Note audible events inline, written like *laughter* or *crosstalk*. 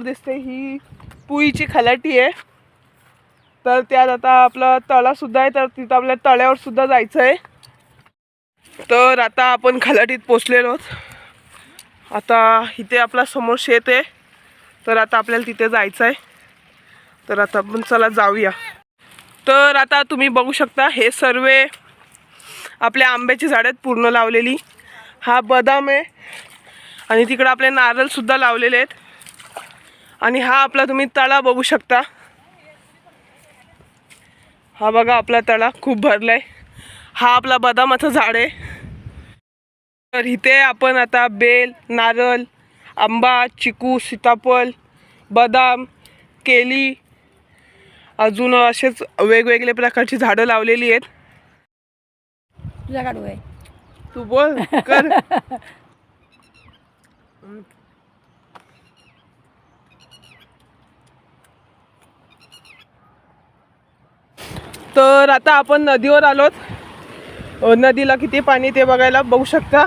समोर दिसते ही पुईची खलाटी आहे. तर त्यात आता आपला तळासुद्धा आहे तर तिथं आपल्या तळ्यावर सुद्धा जायचं आहे तर आता आपण खलाटीत पोचलेलो आहोत. आता इथे आपला समोर शेत आहे तर आता आपल्याला तिथे जायचं आहे तर आता आपण चला जाऊया. तर आता तुम्ही बघू शकता हे सर्व आपल्या आंब्याची झाडं आहेत पूर्ण लावलेली. हा बदाम आहे. आणि तिकडं आपले नारळसुद्धा लावलेले आहेत. आणि हा आपला तुम्ही तळा बघू शकता. हा बघा आपला तळा खूप भरलाय. हा आपला बदामाचं झाड आहे. तर इथे आपण आता बेल नारळ आंबा चिकू सीताफळ बदाम केली अजून असेच वेगवेगळे प्रकारची झाडं लावलेली आहेत. तुझा काढू आहे तू बोल कर. *laughs* तर आता आपण नदीवर आलोत. नदीला किती पाणी ते बघायला बघू शकता.